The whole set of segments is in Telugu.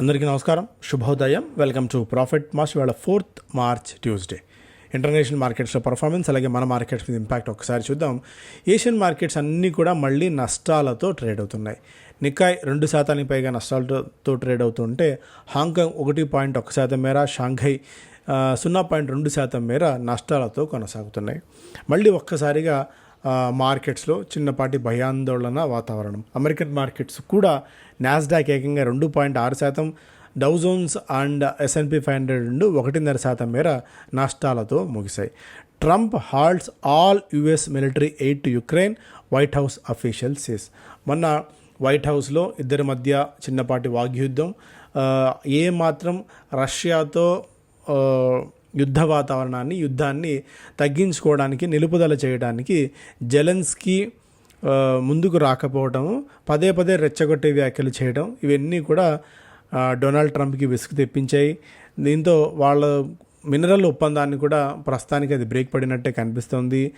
అందరికీ నమస్కారం. శుభోదయం. వెల్కమ్ టు ప్రాఫిట్ మాస్ ఇవాళ ఫోర్త్ మార్చ్ ట్యూస్డే ఇంటర్నేషనల్ మార్కెట్స్లో పర్ఫార్మెన్స్ అలాగే మన మార్కెట్స్ మీద ఇంపాక్ట్ ఒకసారి చూద్దాం. ఏషియన్ మార్కెట్స్ అన్నీ కూడా మళ్ళీ నష్టాలతో ట్రేడ్ అవుతున్నాయి. నికాయ్ రెండు శాతానికి పైగా నష్టాలతో ట్రేడ్ అవుతుంటే హాంకాంగ్ ఒకటి పాయింట్ ఒక శాతం మేర షాంఘై సున్నా పాయింట్ రెండు శాతం మేర నష్టాలతో కొనసాగుతున్నాయి. మళ్ళీ ఒక్కసారిగా మార్కెట్స్లో చిన్నపాటి భయాందోళన వాతావరణం. అమెరికన్ మార్కెట్స్ కూడా నాస్డాక్ ఏకంగా రెండు పాయింట్ ఆరు శాతం Dow Jones and S and P five hundred నుండి ఒకటిన్నర శాతం మేర నష్టాలతో ముగిశాయి. Trump halts all US military aid to Ukraine White House official says మొన్న వైట్ హౌస్లో ఇద్దరి మధ్య చిన్నపాటి వాగ్యుద్ధం ఏ మాత్రం రష్యాతో యుద్ధ వాతావరణాన్ని యుద్ధాన్ని తగ్గించుకోవడానికి నిలుపుదల చేయడానికి జెలెన్స్కీ ముందుకు రాకపోవడం పదే పదే రెచ్చగొట్టే వ్యాఖ్యలు చేయడం ఇవన్నీ కూడా డొనాల్డ్ ట్రంప్కి విసుగు తెప్పించాయి. దీంతో వాళ్ళ మినరల్ ఒప్పందాన్ని కూడా ప్రస్తుతానికి అది బ్రేక్ పడినట్టే కనిపిస్తోంది.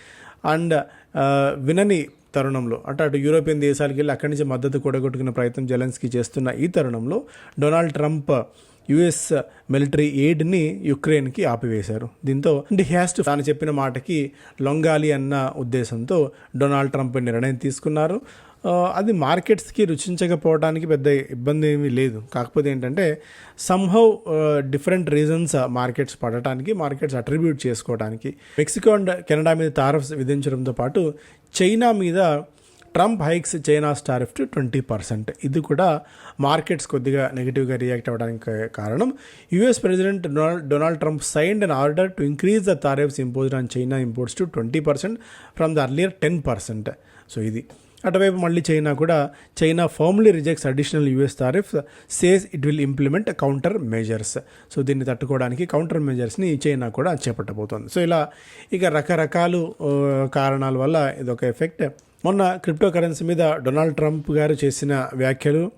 అండ్ వినని తరుణంలో అంటే అటు యూరోపియన్ దేశాలకు వెళ్ళి అక్కడి నుంచి మద్దతు కూడగొట్టుకునే ప్రయత్నం జెలెన్స్కి చేస్తున్న ఈ తరుణంలో డొనాల్డ్ ట్రంప్ యుఎస్ మిలిటరీ ఎయిడ్ని యుక్రెయిన్కి ఆపివేశారు. దీంతో అంటే హ్యాస్ట్ తాను చెప్పిన మాటకి లొంగాలి అన్న ఉద్దేశంతో డొనాల్డ్ ట్రంప్ నిర్ణయం తీసుకున్నారు. అది మార్కెట్స్కి రుచించకపోవడానికి పెద్ద ఇబ్బంది ఏమీ లేదు. కాకపోతే ఏంటంటే సంహౌ డిఫరెంట్ రీజన్స్ మార్కెట్స్ పడటానికి మార్కెట్స్ అట్రిబ్యూట్ చేసుకోవడానికి మెక్సికో అండ్ కెనడా మీద తారఫ్స్ విధించడంతో పాటు చైనా మీద Trump hikes China tariff to twenty percent. ఇది కూడా మార్కెట్స్ కొద్దిగా నెగిటివ్గా రియాక్ట్ అవ్వడానికి కారణం. US president Donald Donald Trump signed an order to increase the tariffs imposed on China imports to twenty percent from the earlier ten percent. So ఇది. అటువైపు మళ్ళీ చైనా కూడా China firmly rejects additional US tariff says it will implement counter measures so దీన్ని తట్టుకోవడానికి కౌంటర్ మెజర్స్ని చైనా కూడా చేపట్టబోతోంది. సో ఇలా ఇక రకరకాలు కారణాల వల్ల ఇదొక ఎఫెక్ట్ మొన్న క్రిప్టో కరెన్సీ మీద డొనాల్డ్ ట్రంప్ గారు చేసిన వ్యాఖ్యలు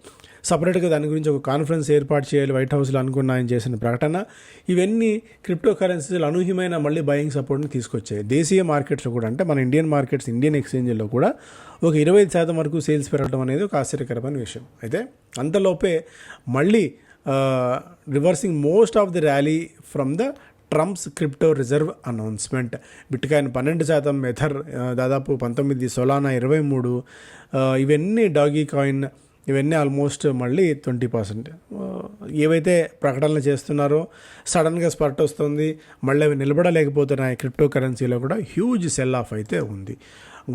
సపరేట్గా దాని గురించి ఒక కాన్ఫరెన్స్ ఏర్పాటు చేయాలి వైట్ హౌస్లో అనుకున్న ఆయన చేసిన ప్రకటన ఇవన్నీ క్రిప్టో కరెన్సీలు అనూహ్యమైన మళ్ళీ బయింగ్ సపోర్ట్ని తీసుకొచ్చాయి. దేశీయ మార్కెట్స్లో కూడా అంటే మన ఇండియన్ మార్కెట్స్ ఇండియన్ ఎక్స్చేంజ్లో కూడా ఒక ఇరవై ఐదు శాతం వరకు సేల్స్ పెరగడం అనేది ఒక ఆశ్చర్యకరమైన విషయం. అయితే అంతలోపే మళ్ళీ reversing most of the rally from the Trump's crypto reserve announcement. Bitcoin పన్నెండు శాతం మెథర్ దాదాపు పంతొమ్మిది సొలానా ఇరవై మూడు ఇవన్నీ డాగీ కాయిన్ ఇవన్నీ ఆల్మోస్ట్ మళ్ళీ ట్వంటీ పర్సెంట్. ఏవైతే ప్రకటనలు చేస్తున్నారో సడన్గా స్పర్ట్ వస్తుంది మళ్ళీ అవి నిలబడలేకపోతున్నాయి క్రిప్టో కరెన్సీలో కూడా హ్యూజ్ సెల్ ఆఫ్ అయితే ఉంది.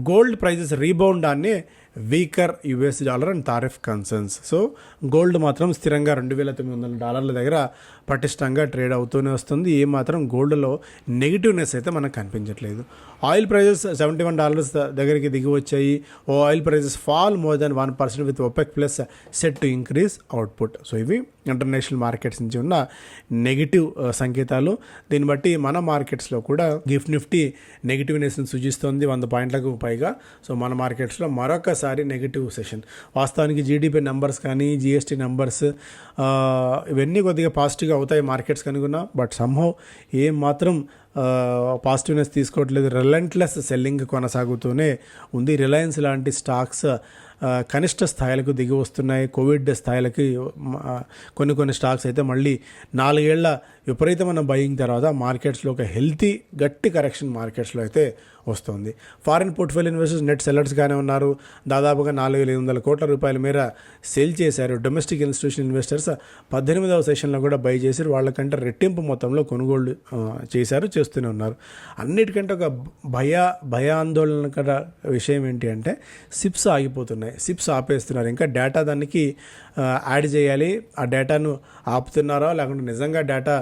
గోల్డ్ ప్రైజెస్ రీబౌండ్ అనే weaker US dollar and tariff concerns so gold మాత్రం స్థిరంగా రెండు వేల తొమ్మిది వందల డాలర్ల దగ్గర పటిష్టంగా ట్రేడ్ అవుతూనే వస్తుంది. ఏ మాత్రం గోల్డ్లో నెగిటివ్నెస్ అయితే మనకు కనిపించట్లేదు. Oil prices seventy one dollars దగ్గరికి దిగి వచ్చాయి. ఓ oil prices fall more then one percent with OPEC plus set to increase output so ఇవి ఇంటర్నేషనల్ మార్కెట్స్ నుంచి ఉన్న నెగిటివ్ uh, సంకేతాలు. దీన్ని బట్టి మన మార్కెట్స్లో కూడా గిఫ్ట్ నిఫ్టీ నెగిటివ్నెస్ని సూచిస్తుంది. వంద పాయింట్లకు పైగా. సో మన మార్కెట్స్లో మరొకసారి నెగిటివ్ సెషన్ వాస్తవానికి జీడిపి నెంబర్స్ కానీ జిఎస్టీ నెంబర్స్ ఇవన్నీ కొద్దిగా పాజిటివ్గా అవుతాయి మార్కెట్స్ కనుకున్నా బట్ సంహౌ ఏం మాత్రం పాజిటివ్నెస్ తీసుకోవట్లేదు. రిలెంట్లెస్ సెల్లింగ్ కొనసాగుతూనే ఉంది. రిలయన్స్ లాంటి స్టాక్స్ కనిష్ట స్థాయిలకు దిగి వస్తున్నాయి. కోవిడ్ స్థాయిలకి కొన్ని కొన్ని స్టాక్స్ అయితే మళ్ళీ నాలుగేళ్ళ విపరీతమైన బయింగ్ తర్వాత మార్కెట్స్లో ఒక హెల్తీ గట్టి కరెక్షన్ మార్కెట్స్లో అయితే వస్తుంది. ఫారిన్ పోర్ట్ఫోలియో ఇన్వెస్టర్స్ నెట్ సెల్లర్స్గానే ఉన్నారు. దాదాపుగా నాలుగు వేల ఐదు వందల కోట్ల రూపాయల మేర సేల్ చేశారు డొమెస్టిక్ ఇన్స్టిట్యూషన్ ఇన్వెస్టర్స్. పద్దెనిమిదవ సెషన్లో కూడా బై చేశారు. వాళ్ళకంటే రెట్టింపు మొత్తంలో కొనుగోళ్ళు చేశారు చేస్తూనే ఉన్నారు. అన్నిటికంటే ఒక భయ భయాందోళనకర విషయం ఏంటి అంటే సిప్స్ ఆగిపోతున్నాయి. సిప్స్ ఆపేస్తున్నారు. ఇంకా డేటా దానికి యాడ్ చేయాలి. ఆ డేటాను ఆపుతున్నారో? లేకుంటే నిజంగా డేటా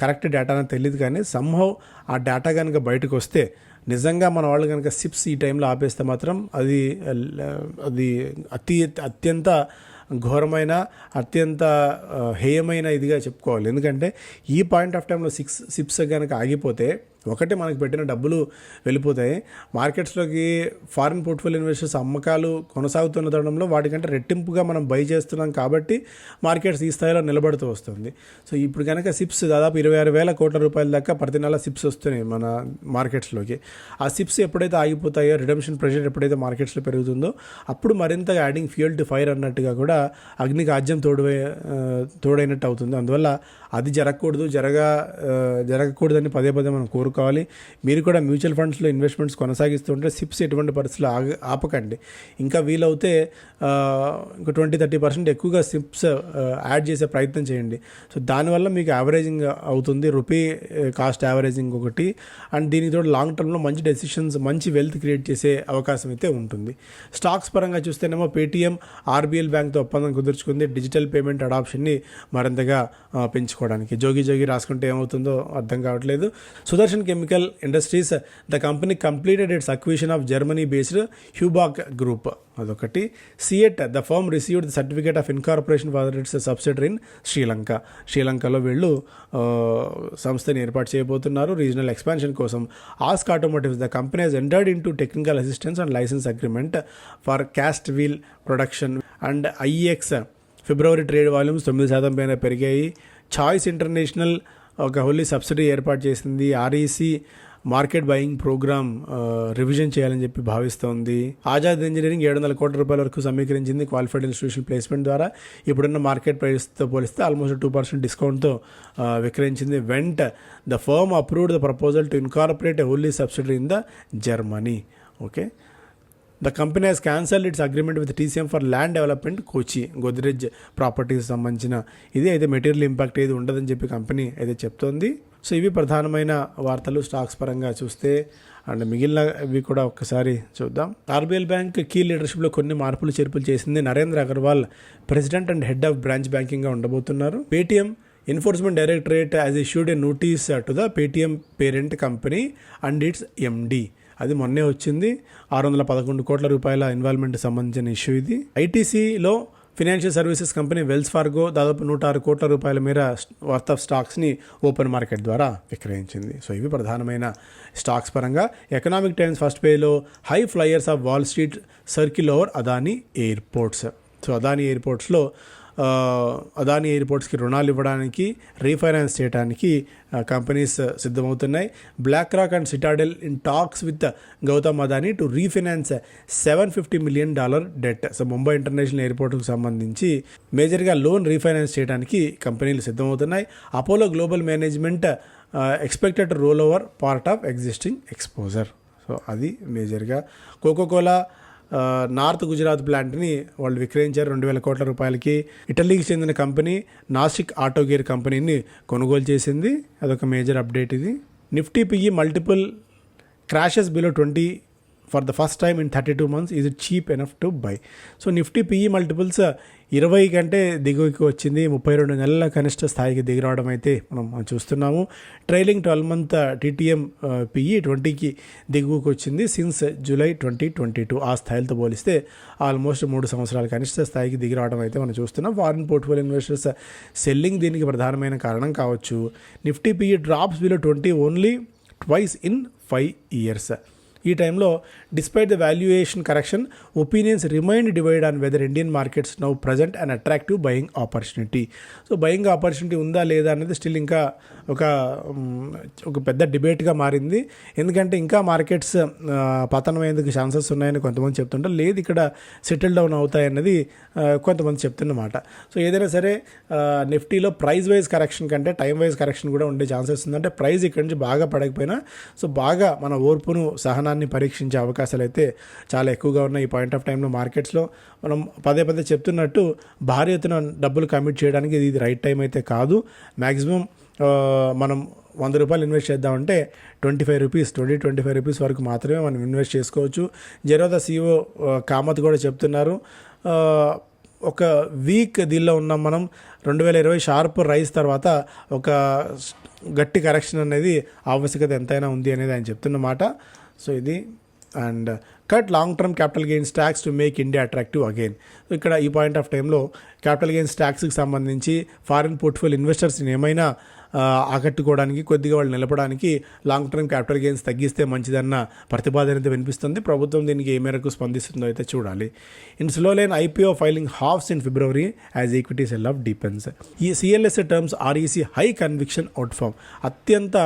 కరెక్ట్ డేటా అని తెలియదు కానీ సంహవ్ ఆ డేటా కనుక బయటకు వస్తే నిజంగా మన వాళ్ళు కనుక సిప్స్ ఈ టైంలో ఆపేస్తే మాత్రం అది అది అతి అత్యంత ఘోరమైన అత్యంత హేయమైన ఇదిగా చెప్పుకోవాలి. ఎందుకంటే ఈ పాయింట్ ఆఫ్ టైంలో సిక్స్ సిప్స్ కనుక ఆగిపోతే ఒకటి మనకి పెట్టిన డబ్బులు వెళ్ళిపోతాయి. మార్కెట్స్లోకి ఫారిన్ పోర్ట్ఫోలియో ఇన్వెస్టర్స్ అమ్మకాలు కొనసాగుతున్న తరుణంలో వాటికంటే రెట్టింపుగా మనం బై చేస్తున్నాం కాబట్టి మార్కెట్స్ ఈ స్థాయిలో నిలబడుతూ వస్తుంది. సో ఇప్పుడు కనుక సిప్స్ దాదాపు ఇరవై ఆరు వేల కోట్ల రూపాయల దాకా ప్రతి నెల సిప్స్ వస్తున్నాయి మన మార్కెట్స్లోకి. ఆ సిప్స్ ఎప్పుడైతే ఆగిపోతాయో రిడమ్షన్ ప్రెషర్ ఎప్పుడైతే మార్కెట్స్లో పెరుగుతుందో అప్పుడు మరింతగా యాడింగ్ ఫ్యూయల్ టు ఫైర్ అన్నట్టుగా కూడా అగ్నికి ఆజ్యం తోడు తోడైనట్టు అవుతుంది. అందువల్ల అది జరగకూడదు జరగ జరగకూడదని పదే పదే మనం కోరుకు కోరుకోవాలి మీరు కూడా మ్యూచువల్ ఫండ్స్లో ఇన్వెస్ట్మెంట్స్ కొనసాగిస్తుంటే సిప్స్ ఎటువంటి పరిస్థితులు ఆగ ఆపకండి. ఇంకా వీలవుతే ఇంకా ట్వంటీ థర్టీ పర్సెంట్ ఎక్కువగా సిప్స్ యాడ్ చేసే ప్రయత్నం చేయండి. సో దానివల్ల మీకు యావరేజింగ్ అవుతుంది. రూపీ కాస్ట్ యావరేజింగ్ ఒకటి. అండ్ దీనికి తోడు లాంగ్ టర్మ్లో మంచి డెసిషన్స్ మంచి వెల్త్ క్రియేట్ చేసే అవకాశం అయితే ఉంటుంది. స్టాక్స్ పరంగా చూస్తేనేమో పేటీఎం ఆర్బీఎల్ బ్యాంక్తో ఒప్పందం కుదుర్చుకుంది. డిజిటల్ పేమెంట్ అడాప్షన్ని మరింతగా పెంచుకోవడానికి. జోగి జోగి రాసుకుంటే ఏమవుతుందో అర్థం కావట్లేదు. Sudarshan chemical industries the company completed its acquisition of Germany based Heubach group అదొకటి CEAT the firm received the certificate of incorporation for its subsidiary in Sri Lanka శ్రీలంకలో వీళ్ళు సంస్థని ఏర్పాటు చేయబోతున్నారు. రీజనల్ ఎక్స్పాన్షన్ కోసం. ASK automotives the company has entered into technical assistance and licence agreement for cast wheel production and IEX February trade volumes తొమ్మిది శాతం పైన పెరిగాయి. చాయిస్ ఇంటర్నేషనల్ ఒక హోలీ సబ్సిడీ ఏర్పాటు చేసింది. REC market buying programme revision చేయాలని చెప్పి భావిస్తోంది. ఆజాద్ ఇంజనీరింగ్ ఏడు వందల కోట్ల రూపాయల వరకు సమీకరించింది క్వాలిఫైడ్ ఇన్స్టిట్యూషన్ ప్లేస్మెంట్ ద్వారా. ఇప్పుడున్న మార్కెట్ ప్రైస్తో పోలిస్తే ఆల్మోస్ట్ టూ పర్సెంట్ డిస్కౌంట్తో విక్రయించింది. వెంట the firm approved the proposal to incorporate wholly subsidy in the Germany. Okay? The company has cancel its agreement with TCM for land development Kochi Godrej properties సంబంధించిన. ఇది అయితే మెటీరియల్ ఇంపాక్ట్ ఏది ఉండదని చెప్పి కంపెనీ అయితే చెప్తోంది. సో ఇవి ప్రధానమైన వార్తలు స్టాక్స్ పరంగా చూస్తే. అండ్ మిగిలిన ఇవి కూడా ఒక్కసారి చూద్దాం. ఆర్బీఎల్ బ్యాంక్ కీ లీడర్షిప్లో కొన్ని మార్పులు చేర్పులు చేసింది Narendra Agarwal president and head of branch బ్యాంకింగ్గా ఉండబోతున్నారు. Paytm enforcement directorate has issued a notice to the Paytm parent company and its MD అది మొన్నే వచ్చింది. ఆరు వందల పదకొండు కోట్ల రూపాయల ఇన్వాల్వ్మెంట్ సంబంధించిన ఇష్యూ ఇది. ఐటీసీలో financial services company Wells Fargo దాదాపు నూట ఆరు కోట్ల రూపాయల మేర వర్త్ ఆఫ్ స్టాక్స్ని ఓపెన్ మార్కెట్ ద్వారా విక్రయించింది. సో ఇవి ప్రధానమైన స్టాక్స్ పరంగా. ఎకనామిక్ టైమ్స్ ఫస్ట్ పేలో high flyers of Wall Street circle over Adani airports so Adani ఎయిర్పోర్ట్స్లో Adani ఎయిర్పోర్ట్స్కి రుణాలు ఇవ్వడానికి రీఫైనాన్స్ చేయడానికి companies సిద్ధమవుతున్నాయి. BlackRock and Citadel in talks with Gautam Adani to refinance seven fifty million dollar debt so Mumbai international ఎయిర్పోర్ట్కు సంబంధించి మేజర్గా లోన్ రీఫైనాన్స్ చేయడానికి కంపెనీలు సిద్ధమవుతున్నాయి. Apollo global management expected roll over part of existing exposure so అది మేజర్గా కోకోకోలా నార్త్ గుజరాత్ ప్లాంట్ని వాళ్ళు విక్రయించారు రెండు వేల కోట్ల రూపాయలకి. ఇటలీకి చెందిన కంపెనీ నాసిక్ ఆటో గేర్ కంపెనీని కొనుగోలు చేసింది. అదొక మేజర్ అప్డేట్ ఇది. Nifty PE multiple crashes below twenty for the first time in thirty two months is it cheap enough to buy so Nifty PE multiples ఇరవై కంటే దిగువకి వచ్చింది. ముప్పై రెండు నెలల కనిష్ట స్థాయికి దిగిరావడం అయితే మనం చూస్తున్నాము. Trailing twelve month TTM PE ట్వంటీకి దిగువకి వచ్చింది. Since July twenty twenty two ఆ స్థాయిలతో పోలిస్తే ఆల్మోస్ట్ మూడు సంవత్సరాల కనిష్ట స్థాయికి దిగి రావడం అయితే మనం చూస్తున్నాం. ఫారిన్ పోర్ట్ఫోలియో ఇన్వెస్టర్స్ సెల్లింగ్ దీనికి ప్రధానమైన కారణం కావచ్చు. Nifty PE drops below twenty only twice in five years ఈ టైంలో despite the valuation correction opinions remain divide on whether Indian markets now present and attractive buying opportunity so buying opportunity ఉందా లేదా అనేది స్టిల్ ఇంకా ఒక um, ఒక పెద్ద డిబేట్గా మారింది. ఎందుకంటే ఇంకా మార్కెట్స్ uh, పతనమయ్యేందుకు ఛాన్సెస్ ఉన్నాయని కొంతమంది చెప్తుంటారు. లేదు ఇక్కడ సెటిల్ డౌన్ అవుతాయన్నది ఆ, uh, కొంతమంది చెప్తున్నమాట. సో ఏదైనా సరే నిఫ్టీలో ప్రైస్ వైజ్ కరెక్షన్ కంటే టైం వైజ్ కరెక్షన్ కూడా ఉండే ఛాన్సెస్ ఉందంటే ప్రైస్ ఇక్కడి నుంచి బాగా పడకపోయినా సో బాగా మన ఓర్పును సహనాన్ని పరీక్షించే అవకాశాలు అయితే చాలా ఎక్కువగా ఉన్నాయి ఈ పాయింట్ ఆఫ్ టైంలో మార్కెట్స్లో. మనం పదే పదే చెప్తున్నట్టు భారీ ఎత్తున డబ్బులు కమిట్ చేయడానికి ఇది రైట్ టైం అయితే కాదు. మ్యాక్సిమం మనం వంద రూపాయలు ఇన్వెస్ట్ చేద్దామంటే twenty five rupees twenty twenty five rupees వరకు మాత్రమే మనం ఇన్వెస్ట్ చేసుకోవచ్చు. జరోదా సీఓ కామత్ కూడా చెప్తున్నారు. ఒక వీక్ దీనిలో ఉన్నాం మనం. రెండు వేల ఇరవై షార్ప్ రైస్ తర్వాత ఒక గట్టి కరెక్షన్ అనేది ఆవశ్యకత ఎంతైనా ఉంది అనేది ఆయన చెప్తున్నమాట సో ఇది and cut long term capital gains tax to make India attractive again ఇక్కడ ఈ పాయింట్ ఆఫ్ టైంలో క్యాపిటల్ గెయిన్స్ ట్యాక్స్కి సంబంధించి ఫారిన్ పోర్ట్ఫోలియో ఇన్వెస్టర్స్ని ఏమైనా ఆకట్టుకోవడానికి కొద్దిగా వాళ్ళు నిలపడానికి లాంగ్ టర్మ్ క్యాపిటల్ గెయిన్స్ తగ్గిస్తే మంచిదన్న ప్రతిపాదన అయితే వినిపిస్తుంది. ప్రభుత్వం దీనికి ఏ మేరకు స్పందిస్తుందో అయితే చూడాలి. In slow line IPO filing halves in February as equity sell off deepens ఈ CLS terms REC high conviction outperform అత్యంత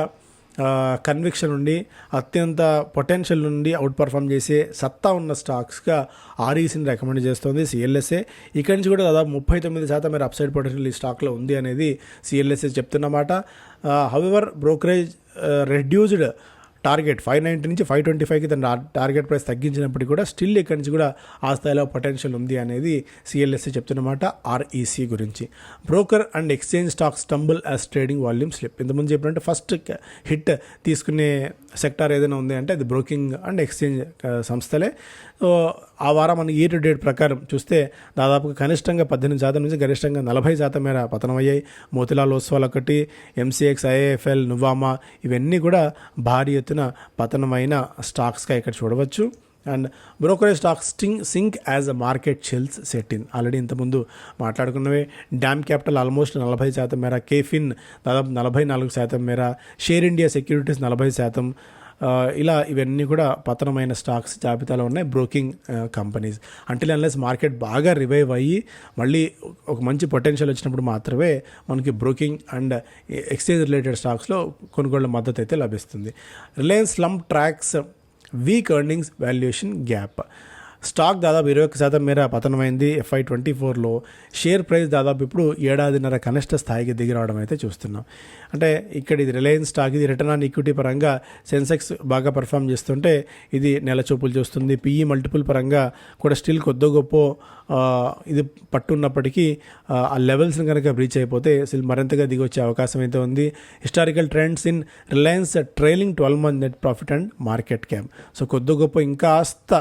కన్విక్షన్ ఉండి అత్యంత పొటెన్షియల్ నుండి అవుట్ పర్ఫామ్ చేసే సత్తా ఉన్న స్టాక్స్గా ఆర్ఈసీని రికమెండ్ చేస్తుంది సిఎల్ఎస్ఏ ఇక్కడి నుంచి కూడా దాదాపు ముప్పై తొమ్మిది శాతం మీరు అప్సైడ్ పొటెన్షియల్ ఈ స్టాక్లో ఉంది అనేది CLSA చెప్తున్నమాట. However brokerage reduced target five ninety నుంచి ఫైవ్ ట్వంటీ ఫైవ్కి తన టార్గెట్ ప్రైస్ తగ్గించినప్పటికీ కూడా స్టిల్ ఇక్కడి నుంచి కూడా ఆ స్థాయిలో పొటెన్షియల్ ఉంది అనేది సిఎల్ఎస్సీ చెప్తున్నమాట ఆర్ఈసీ గురించి. Broker and exchange stock stumble as trading volume slip. ఇంతకుముందు చెప్పినట్టు ఫస్ట్ హిట్ తీసుకునే సెక్టార్ ఏదైనా ఉంది అంటే అది బ్రోకింగ్ అండ్ ఎక్స్చేంజ్ సంస్థలే. సో ఆ వారం మన ఇయర్ టు డేట్ ప్రకారం చూస్తే దాదాపుగా కనిష్టంగా పద్దెనిమిది శాతం నుంచి గరిష్టంగా నలభై శాతం మేర పతనం అయ్యాయి మోతిలాల్ ఓస్వాల్ ఒకటి ఎంసీఎక్స్ ఐఏఎఫ్ఎల్ నువామా ఇవన్నీ కూడా భారీ ఎత్తున పతనమైన స్టాక్స్గా ఇక్కడ చూడవచ్చు. And brokerage stock sting sink as a market chills set in. Already ఇంతకుముందు మాట్లాడుకున్నవే డ్యామ్ క్యాపిటల్ ఆల్మోస్ట్ నలభై శాతం మేర కేఫిన్ దాదాపు నలభై నాలుగు శాతం మేర షేర్ ఇండియా సెక్యూరిటీస్ నలభై శాతం ఇలా ఇవన్నీ కూడా పతనమైన స్టాక్స్ జాబితాలో ఉన్నాయి broking companies. Until unless market బాగా రివైవ్ అయ్యి మళ్ళీ ఒక మంచి పొటెన్షియల్ వచ్చినప్పుడు మాత్రమే మనకి బ్రోకింగ్ అండ్ ఎక్స్చేంజ్ రిలేటెడ్ స్టాక్స్లో కొనుగోళ్ళ మద్దతు అయితే లభిస్తుంది. Reliance slump tracks weak earnings valuation gap stock దాదాపు ఇరవై ఒక్క శాతం మేర పతనమైంది ఎఫ్ఐ ట్వంటీ ఫోర్లో. షేర్ ప్రైస్ దాదాపు ఇప్పుడు ఏడాదిన్నర కనిష్ట స్థాయికి దిగిరావడం అయితే చూస్తున్నాం. అంటే ఇక్కడ ఇది రిలయన్స్ స్టాక్ ఇది రిటర్న్ ఆన్ ఈక్విటీ పరంగా సెన్సెక్స్ బాగా పర్ఫామ్ చేస్తుంటే ఇది నెల చూపులు చూస్తుంది పిఈ మల్టిపుల్ పరంగా కూడా స్టిల్ కొద్ది గొప్ప ఇది పట్టున్నప్పటికీ ఆ, లెవెల్స్ని కనుక బ్రీచ్ అయిపోతే అసలు మరింతగా దిగి వచ్చే అవకాశం అయితే ఉంది. Historical trends in Reliance trailing twelve month net profit and market cap so కొద్ది గొప్ప ఇంకాస్త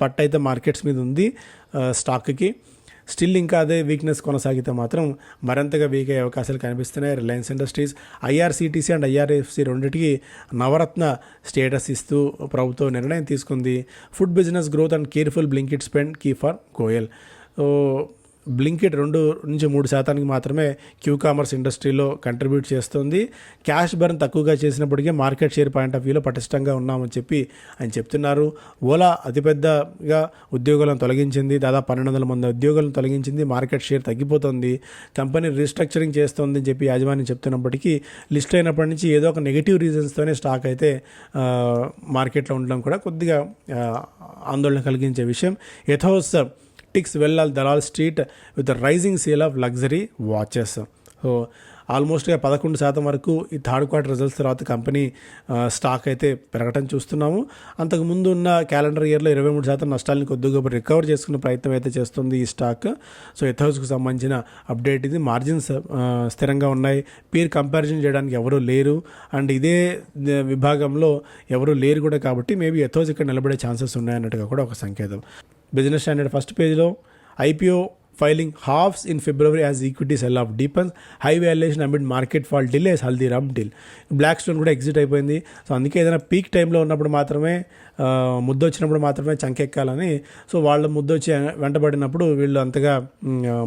పట్టు అయితే మార్కెట్స్ మీద ఉంది స్టాక్కి. స్టిల్ ఇంకా అదే వీక్నెస్ కొనసాగితే మాత్రం మరింతగా వీక్ అయ్యే అవకాశాలు కనిపిస్తున్నాయి. Reliance Industries IRCTC and IRFC రెండింటికి నవరత్న స్టేటస్ ఇస్తూ ప్రభుత్వం నిర్ణయం తీసుకుంది. Food business growth and careful Blinkit spend key for Goyal Blinkit రెండు నుంచి మూడు శాతానికి మాత్రమే క్యూ కామర్స్ ఇండస్ట్రీలో కంట్రిబ్యూట్ చేస్తుంది. క్యాష్ బర్న్ తక్కువగా చేసినప్పటికీ మార్కెట్ షేర్ పాయింట్ ఆఫ్ వ్యూలో పటిష్టంగా ఉన్నామని చెప్పి ఆయన చెప్తున్నారు. ఓలా అతిపెద్దగా ఉద్యోగులను తొలగించింది. దాదాపు పన్నెండు వందల మంది ఉద్యోగులను తొలగించింది. మార్కెట్ షేర్ తగ్గిపోతుంది. కంపెనీ రీస్ట్రక్చరింగ్ చేస్తోందని చెప్పి యాజమాన్యం చెప్తున్నప్పటికీ లిస్ట్ అయినప్పటి నుంచి ఏదో ఒక నెగిటివ్ రీజన్స్తోనే స్టాక్ అయితే మార్కెట్లో ఉండడం కూడా కొద్దిగా ఆందోళన కలిగించే విషయం. Kartik's well at Dalal Street with the rising sale of luxury watches. So ఆల్మోస్ట్గా పదకొండు శాతం వరకు ఈ థర్డ్ క్వార్టర్ రిజల్ట్స్ తర్వాత కంపెనీ స్టాక్ అయితే పెరగటం చూస్తున్నాము. అంతకు ముందు ఉన్న క్యాలెండర్ ఇయర్లో ఇరవై మూడు శాతం నష్టాలను కొద్దిగా రికవర్ చేసుకునే ప్రయత్నం అయితే చేస్తుంది ఈ స్టాక్. సో ఎథౌస్కు సంబంధించిన అప్డేట్ ఇది. మార్జిన్స్ స్థిరంగా ఉన్నాయి. పీర్ కంపారిజన్ చేయడానికి ఎవరూ లేరు. అండ్ ఇదే విభాగంలో ఎవరూ లేరు కూడా కాబట్టి మేబీ ఎథోస్ ఇక్కడ నిలబడే ఛాన్సెస్ ఉన్నాయన్నట్టుగా కూడా ఒక సంకేతం. బిజినెస్ స్టాండర్డ్ ఫస్ట్ పేజ్లో IPO filing హాఫ్స్ in February as equity sell off deepens high valuation amid market fall delays Haldiram deal Blackstone కూడా ఎగ్జిట్ అయిపోయింది. సో అందుకే ఏదైనా పీక్ టైంలో ఉన్నప్పుడు మాత్రమే ముద్ద వచ్చినప్పుడు మాత్రమే చంకెక్కాలని. సో వాళ్ళ ముద్ద వచ్చి వెంటబడినప్పుడు వీళ్ళు అంతగా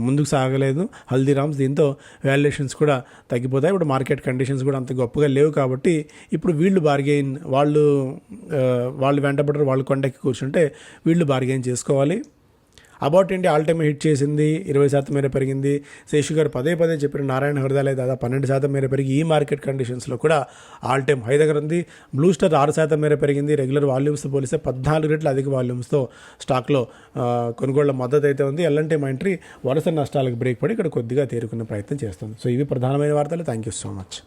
ముందుకు సాగలేదు. హల్దీరామ్స్ దీంతో వాల్యుయేషన్స్ కూడా తగ్గిపోతాయి. ఇప్పుడు మార్కెట్ కండిషన్స్ కూడా అంత గొప్పగా లేవు కాబట్టి ఇప్పుడు వీళ్ళు బార్గెయిన్ వాళ్ళు వాళ్ళు వెంటబడరు వాళ్ళు కొండకి కూర్చుంటే వీళ్ళు బార్గెయిన్ చేసుకోవాలి. About India all time hit చేసింది ఇరవై శాతం మేర పెరిగింది. శేషు గారు పదే పదే చెప్పిన నారాయణ హృదయాలయ దాదాపు పన్నెండు శాతం మేర పెరిగి ఈ మార్కెట్ కండిషన్స్లో కూడా ఆల్ టైమ్ హై దగ్గర ఉంది. బ్లూ స్టార్ ఆరు శాతం మేర పెరిగింది. రెగ్యులర్ వాల్యూమ్స్తో పోలిస్తే పద్నాలుగు రెట్లు అధిక వాల్యూమ్స్తో స్టాక్లో కొనుగోళ్ళ మద్దతు అయితే ఉంది. ఎల్లంటే మా ఎంట్రీ వరుస నష్టాలకు బ్రేక్ పడి ఇక్కడ కొద్దిగా తేరుకునే ప్రయత్నం చేస్తుంది. సో ఇవి ప్రధానమైన వార్తలు. Thank you so much